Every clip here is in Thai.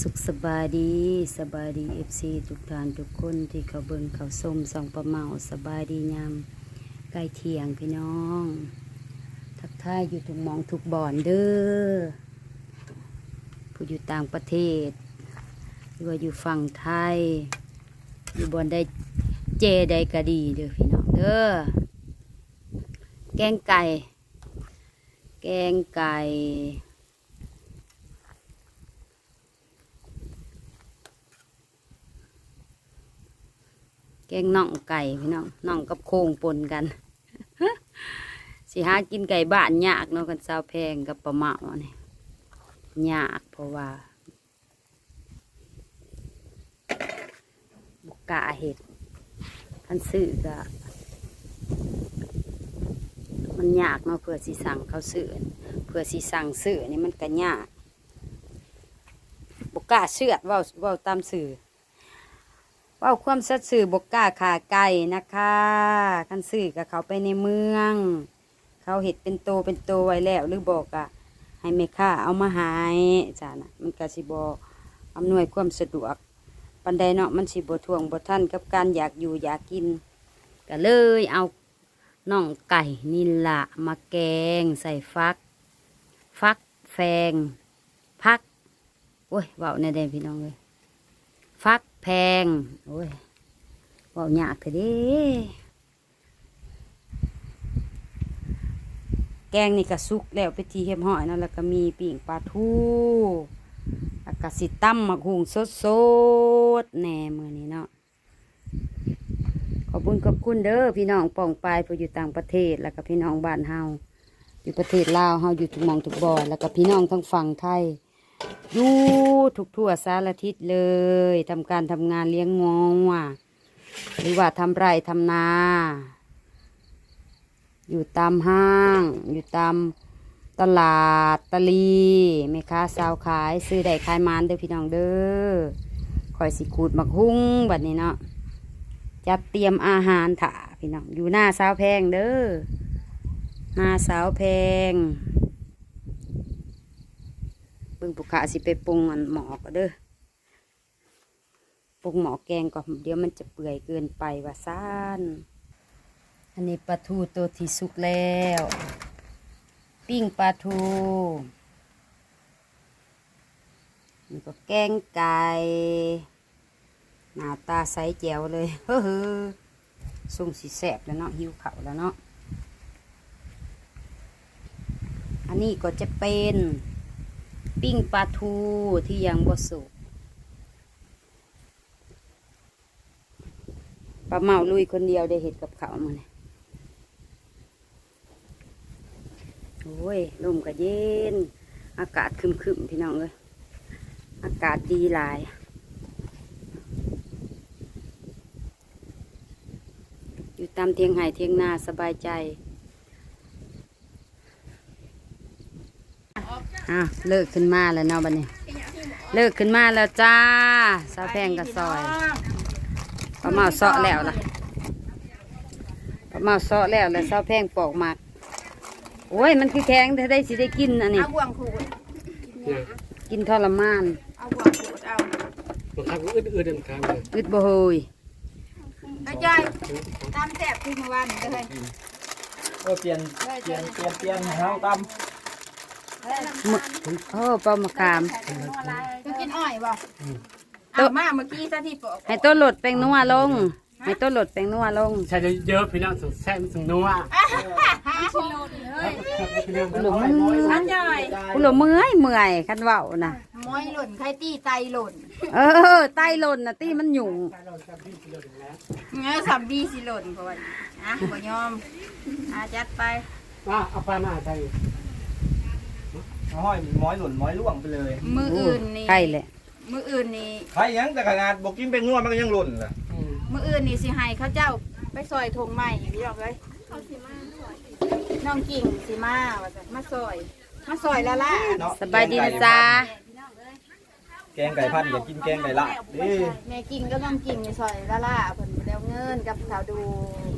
สุขสบายดีสบายดีเอฟซีทุกท่านทุกคนที่เขาเบิ่งเขาส้มสองประเมาสบายดียามใกล้เที่ยงพี่น้อง ทักทายอยู่ทุกมองทุกบ่อนเด้อผู้อยู่ต่างประเทศหรือว่าอยู่ฝั่งไทย อยู่บนได้เจใดก็ดีเด้อพี่น้องเด้อแกงไก่ แกงไก่ แกงน่องไก่พี่น้องน่องกับโครงปนกัน สิหากินไก่บ้านยากเนาะกันสาวแพงกับปลาเมาเนี่ยยากเพราะว่าบุกล้าเห็ดคันซื้อก็มันยากเนาะเพื่อสิสั่งเขาซื้อเพื่อสิสั่งซื้อนี่มันก็ยากบกล้าเชือดว่าว่าตามสื่อ เว่าความสัตย์สื่อบกกล้าขาไก่นะคะคันสื่อกับเขาไปในเมือง เขาเห็ดเป็นโตเป็นโตไว้แล้วหรือบอกอะให้แม่ค้าเอามาหายจ้านะมันก็สิบออำนวยความสะดวกปันใดเนาะมันสิบทวงบท่านกับการอยากอยู่อยากกินก็เลยเอาน่องไก่นี่ละมาแกง ใส่ฟัก ฟักแฟง พักโอ้ยเบาในเด้พี่น้องเลย ฟัก พง โอ้ยเว่ายากเถอะดิแกงนี่ก็สุกแล้วไปทีเห็บหอยนะแล้วก็มีปิ่งปลาทูแล้วก็สิตั้มหมักหุงสดสดๆแหนมือนี้เนาะขอบคุณขอบคุณเด้อพี่น้องป่องปลายผู้อยู่ต่างประเทศแล้วก็พี่น้องบ้านเฮาอยู่ประเทศลาวเฮาอยู่ทุกมองทุกบ่อนแล้วก็พี่น้องทั้งฝั่งไทย อยู่ทุกทั่วสารทิศเลยทำการทำงานเลี้ยงงวหรือว่าทำไร่ทำนา อยู่ตามห้าง อยู่ตามตลาดตะลีแม่ค้าสาวขาย ซื้อได้ขายมานเด้อพี่น้องเด้อคอยสิขูดหมักหุ้งแบบนี้เนาะจัดเตรียมอาหารถ่าพี่น้องอยู่หน้าสาวแพงเด้อหน้าสาวแพง เบิ่งปุกขาสิไปปรุงอันหมอกเด้อปรุงหมอแกงก่อนเดี๋ยวมันจะเปื่อยเกินไปว่าซ่านอันนี้ปลาทูตัวที่สุกแล้ว ปิ้งปลาทูนี่ก็แกงไก่หน้าตาใสแจ๋วเลยเฮ้อส่งสีแสบแล้วเนาะหิวเข่าแล้วเนาะอันนี้ก็จะเป็น ปิ้งปลาทูที่ยังบ่สุกปลาเมาลุยคนเดียวได้เห็ดกับเขามาเนี่ยโอ้ยลมก็เย็น อากาศครึมๆพี่น้องเลยอากาศดีหลายอยู่ตามเทียงไห่เทียงนาสบายใจ อะเลิกขึ้นมาแล้วเนาะบัดนี้ เลิกขึ้นมาแล้วจ้า สาวแพงกับซอยปลาเมาเซาะแล้วล่ะปลาเมาเซาะแล้วแล้วสาวแพงปอกหมากโอ้ยมันคือแข็งถ้าได้สิได้กินอันนี้ เอาบ่วงขูดกินทรมานเอาบ่วงขูดเอาบางครั้งก็อืดๆเดินทางเลยอึดบ่เฮยไปจ่ายตามแซ่บที่เมื่อวานนี่เลยเออเปลี่ยนเปลี่ยนเปลี่ยนเปลี่ยนให้เฮาต มึโอ้ปลามะขามจะกินอ้อยบ่เอามาเมื่อกี้ซะที่ปอกให้ต้นหลดแป้งนัวลง ให้ต้นหลดแป้งนัวลงใช่เยอะๆพี่น้องสุดแซ่บสุดนัวชิโลดเลยพี่น้องหลุมอันจ่อยกูหลเมื่อยเมื่อยคันเว้าน่ะ ม้อยหล่นไข่ตี้ไตหล่นเออไตหล่นน่ะตีมันหยุ่งเงี้ยสับดีสิหล่นเพราะว่าอะบ่ยอมอาจัดไปว่าเอาปลามาใส่ำเอา ห้อยม้อยหล่นม้อยล่วงไปเลยมืออื่นนี่ใกล้แหละมืออื่นนี่ใครยังแต่ขนาดบอกกินเป็นนัวมันก็ยังหล่นล่ะมืออื่นนี่สิให้เขาเจ้าไปซอยทงใหม่พี่ดอกเลยน้องกิ่งสิมาว่าซั่นมาซอย มาซอยละล่ะเนาะสบายดีนะจ๊ะแกงไก่พันธุ์อย่ากินแกงไก่ละดิแม่กิ่งก็ต้องกิ่งในซอยละล่ะเพิ่นบ่ได้เอาเงินกับสาวดู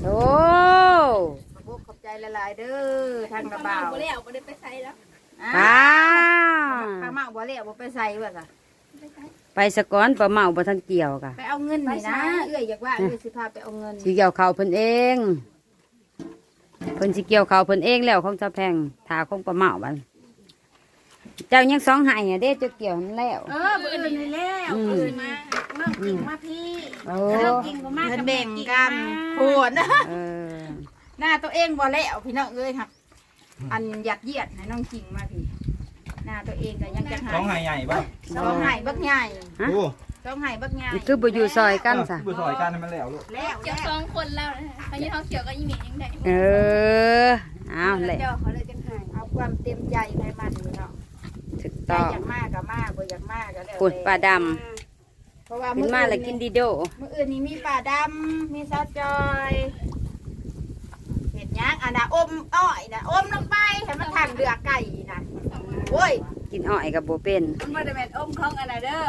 โอ้ขอบคุณขอบใจหลายๆเด้อทางกระบ่าวบ่แล้วบ่ได้ไปใส่แล้วอ่า ป้าข้าวเมาบ่แล้วบ่ไปใส่ว่าซะไปสะก้อนปลาเมาบ่ทันเกี่ยวกะไปเอาเงินนี่นะเอ้ยอยากว่าเอ้ยสิพาไปเอาเงินสิเกี่ยวเขาวเพิ่นเองเพิ่นสิเกี่ยวเขาวเพิ่นเองแล้วของเจ้าแพงถาของปลาเมาบันเจ้ายังสองใหายเด้เจ้าเกี่ยวนั่นแล้วเออเบื่อนี่แล้วอืมเบื่อมาเรื่องจริงมาพี่โอ้เรื่องจริงบ่มากแบ่งกันโหดนะเออหน้าตัวเองบ่แล้วพี่น้องเอ้ยครับ อันยัดเยียดให้น้องจริงมาพี่หน้าตัวเองก็ยังจะหาท้องยหายใหญ่ป่ะต้องหายบักใหญ่ดูต้องหายบักใหญ่นี่คือบ่อยู่ซอยกันซะบุษอยกันให้มันแล้วลูกแล้วเกี่ยวสองคนแล้วนะอันนี้เขาเกี่ยวกับอีเมลยังไงเออเอาแหละเจ้าเขาเลยจังหายเอาความเต็มใจให้มันนี่เนาะถูกใจต้องอยากมากก็มากบ่อยากมากก็แล้วปุ่นปลาดเพราะว่าำเป็นมาแล้วกินดีโดมื้ออื่นนี้มีปลาดำมีซอสจอย เห็ดหยังอันน่ะอมอ้อยน่ะอมลงไปให้มันทางเดือไก่น่ะโอ้ยกินอ้อยกับโบเป็นมันบ่ได้เป็นอมของอันนั้นเด้อ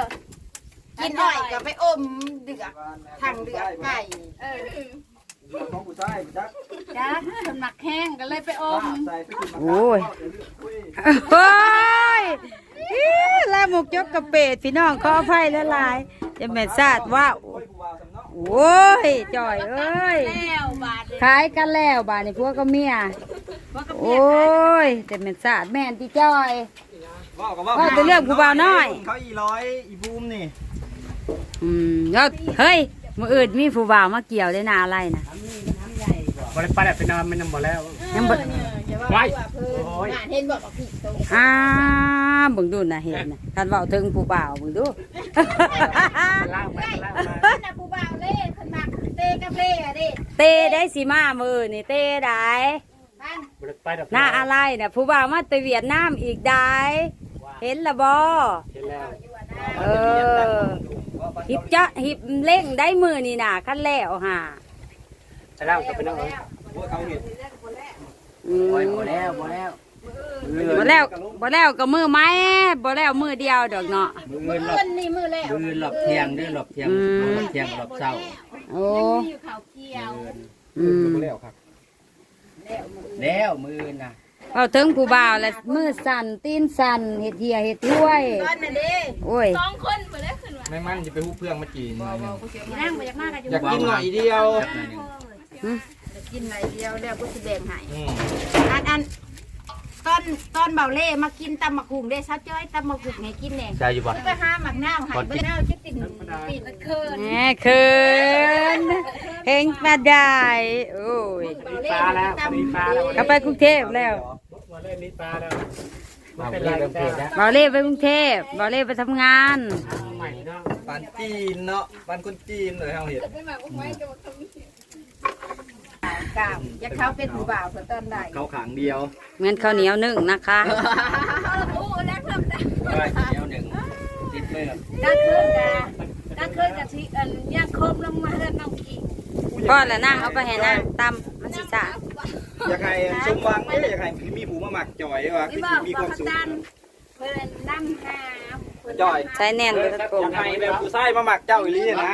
กินอ้อยก็ไปอมเดือกทางเดือกไก่เออของผู้ชายจักจ้าคนหมักแห้งก็เลยไปอมใส่ไปกินโอ้ยโอ้ยอีลาหมกจกกระเป็ดพี่น้องขออภัยละลายจะแม่นซาดว่าว โอ้ยผู้บ่าวสำเนาะโอ้ยจ่อยเอ้ยแล้วบาทเลยขายกันแล้วบาดนี้พวกก็เมียว่ากับโอ้ยแต่แม่นซาดแม่นที่จ้อย ว่าก็ว่าว่าแต่เรื่องผู้บ่าวน้อย เขาอีร้อยอีบูมนี่อืมแล้วเฮ้ยมืออื่นมีผู้บ่าวมาเกี่ยวได้นาอะไรนะ บริปาแล้วไปนอนมันยังบ่แล้ว ยังบ่อย่าว่าไว้ ว่าเพิ่นโอ้ยน่ะเห็นบอกกับพี่ตรงอ้าเบิ่งดูนะเห็นนะคันเว้าถึงผู้บ่าวเบิ่งดู ล่างไปล่างมาเพิ่นน่ะผู้บ่าวเล่คนมักเตกับเล่อะเด้เตได้สิมามือนี่เตได้ท่านบริปาแล้วหน้าอะไรน่ะผู้บ่าวมาแตะเวียดนามอีกได้เห็นละบ่เห็นแล้วเออหิบจะหิบเล่งได้มือนี่น่ะคันแล้วห่าไปล่างกับไปนั่งเอาพว กเขาเห็นอืมบ่แล้วบ่แล้วบ่แล้วบ่แล้วก็มือไม้บ่แล้วมือเดียวดอกเนาะมือหลเพิ่บนนี่มือแล้วมือหลบเที่ยงเด้อหลบเที่ยงอืมหลบเที่ยงหลบเช้าโอ้อยู่เขาเกี่ยวอืมแล้วครับแล้วมือน่ะเอาถึงผู้บ่าวแล้วมือสั่นตีนสั่นเฮ็ดเหียเฮ็ดถ้วยตอนน่ะเด้โอ้ยสองคนบ่ได้ขึ้นว่าแม่มันจะไปหุบเพื่องมาจีนหน่อยหนึงนั่งบ่อยากมากกันอยู่อยากกินหน่อยเดียว จับหน่อยหนึ่งกินหน่อยเดียวแล้วก็สิแบ่งให้อืมอันอันตอนตอนเบาเล่มากินตำมะกุงเด้ซัดจ้อยตำมะกุงให้กินแน่ใช่อยู่บ่ไปหาหมักน้าวหายเบิ่งน้าวจะติ่นติ่นเคินแหมเขินเฮงมาได้โอ้ยปลาแล้วมีปลาแล้วเขาไปกรุงเทพแล้วมาเล่นมีปลาแล้วเอาเป็นเรีไรยกเรื่องเพจ้าศนะบอเล่ไปกรุงเทพบอเล่ไปทำงานใหม่เนาะ ปานจีนเนาะปานคนจีนเลยเขาเห็น กามอยากเขาเป็นผู้บ่าวเพิ่นตอนใดเขาขังเดียวเหมือนข้าวเหนียวนึ่งนะคะโอ้แล้วเพิ่มได้ร้อยเดียวหนึ่งติดมือดักเคินกะดักเคินกะที่อันย่างคมลงมาแล้วน้องกี่พ่อละนั่งเอาไปให้นั่งตำมันสิสะอยากให้สมหวังเนี่ยอยากให้มีผู้มาหมักจ่อยว่านี่คือบอกมีคว่าวามเขาสุขดันเพิ่นนำหาจ่อยใช้แน่นไปตะโกอยากให้แบบผู้ชายมาหมักเจ้าอีหลีนะ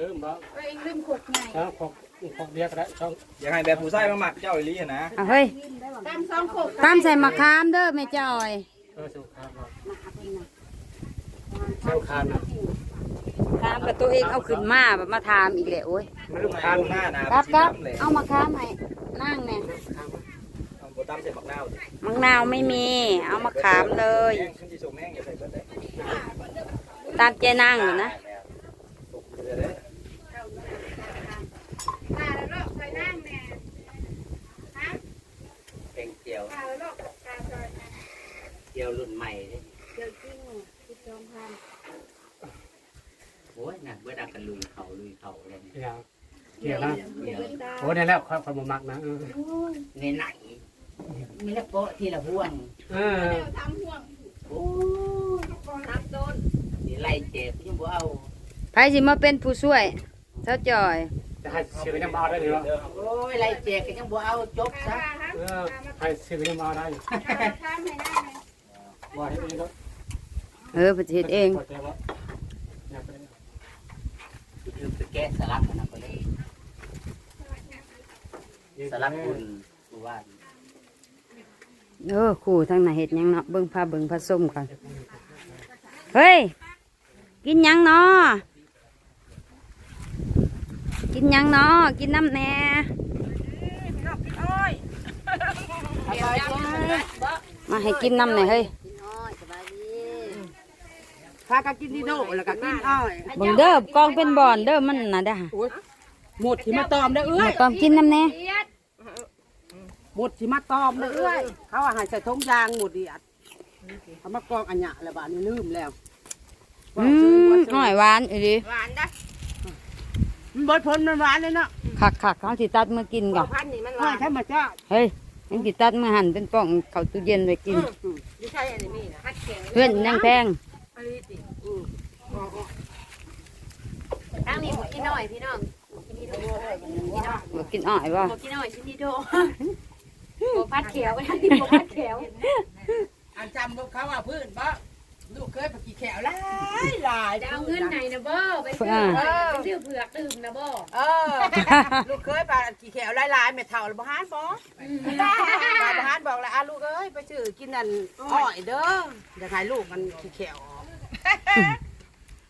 ลืมบ่เอ้ยลืมขวดไงแล้วขอก ขอกเดียวก็ได้ช่องอยากให้แบบผู้ชายมาหมักเจ้าอีหลีนะเอาเฮ้ยตามสองขวดตำใส่มะขามเด้อแม่จอยเออสุขภาพเราเจ้าคานนะขามกับตัวเองเอาขึ้นมาแบบมาถามอีกแหละโอ้ยไม่รู้ทาคานหน้านะครับครับเลยเอามะขามให้นั่งเนี่ยเอาโบตั้มใส่หมักนาวดิมะนาวไม่มี เอามะขามเลยแห้งขึ้นที่ชมแห้งอย่าใส่เบิดเลย ตามใจนั่งอยู่นะ เดี๋ยวเด้อ ตาแล้วใส่นั่งแน่ เป็นเกี่ยว ตาแล้วตาจอย เกี่ยวรุ่นใหม่เด้เดี๋ยวจริงที่จอมพันโอ้ยน่ะเบื่อดักกันลุยเขาลุยเขาเลยเนี่ยเกี่ยวเกี่ยวนะเกี่ยวโอ้เนี่ยแล้วความความมักนะเออในไหนมีละโปะที่ละห่วงเออทำห่วงโอ้ทำต้นนี่ไล่เจ็บยังบ่เอาไผสิมาเป็นผู้ช่วยเจ้าจอย จะให้ซื้อยังมาได้หรือเปล่าโอ้ยไล่เจ็บก็ยังบ่เอาจบซะเออให้ซื้อยังมาได้ข้ามให้ได้ไหม ว่าให้ดีแล้วเออประเทศเองคือไปแกะสลักมันนะก็เลยสลักคุณกูว่าเออขู่ทางไหนเห็ดหยังเนาะเบิ่งพาเบิ่งพาส้มกันเฮ้ย กินหยังเนาะกินหยังเนาะกินน้ำแหน่มาให้กินน้ำหน่อยเฮ้ย พากันกินดีโดแล้วก็กินอ้อยเบิ่งเด้อกองเป็นบอนเด้อมันน่ะเด้อหมดที่มาตอมได้อเอ้มายตอมกินน้ำแหน่หมดที่มาตอมได้อเอ้ยเขาอาหารใส่ทงยางหมดดีอัดเขามากองอันหยะแล้วบาดนี้ลืมแล้วอืมหน่อยหวานอีหลีหวานนะมันบดผลมันหวานเลยเนาะคักคักๆเขาสิตัดมากินก่อนพันนี่มันหอ้อวายนธรรมชาติเฮ้ยมันสิตัดมาหั่นเป็นป่องเข้าตู้เย็นไว้กินไม่ใช่อันนี้มีนะเพื่อนยังแพง ทางนี้บ่กินน้อยพี่น้องบ่กินอ้อยบ่บ่กินน้อยชิ้นนี้โดบ่พัดเขียวไปทางนี้บ่พัดเขียวอันจำพวกเขาว่าพื้นบ่ลูกเคยไปกี่แขวหลายหลายจะเอาเงินไหนนะบ่ไปซื้อไปซื้อเผือกดื่มนะบ่เออลูกเคยไปกี่แขวหลายหลายๆแม่เฒ่าแล้วบ่หานบ่บ่บ่หานบอกแล้วอะลูกเอ้ยไปซื้อกินนั่นอ้อยเด้ออยากให้ลูกมันกี่แขวออก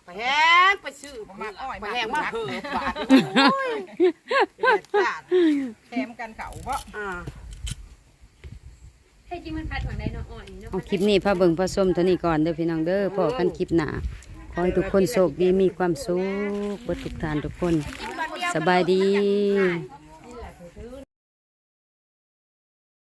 ไปแฮงไปซื้อมาอ้อยไปแฮงมาเถอะบาดโอ้ยเด็ดขาดแถมกันเขาบ่อ่าให้จริงมันพัดหวังได้เนาะอ้อยเนาะเอาคลิปนี้พาเบิ่งพาชมเท่านี้ก่อนเด้อพี่น้องเด้อพอกันคลิปหน้าขอให้ทุกคนโชคดีมีความสุขเบิดทุกท่านทุกคน สบายดีเ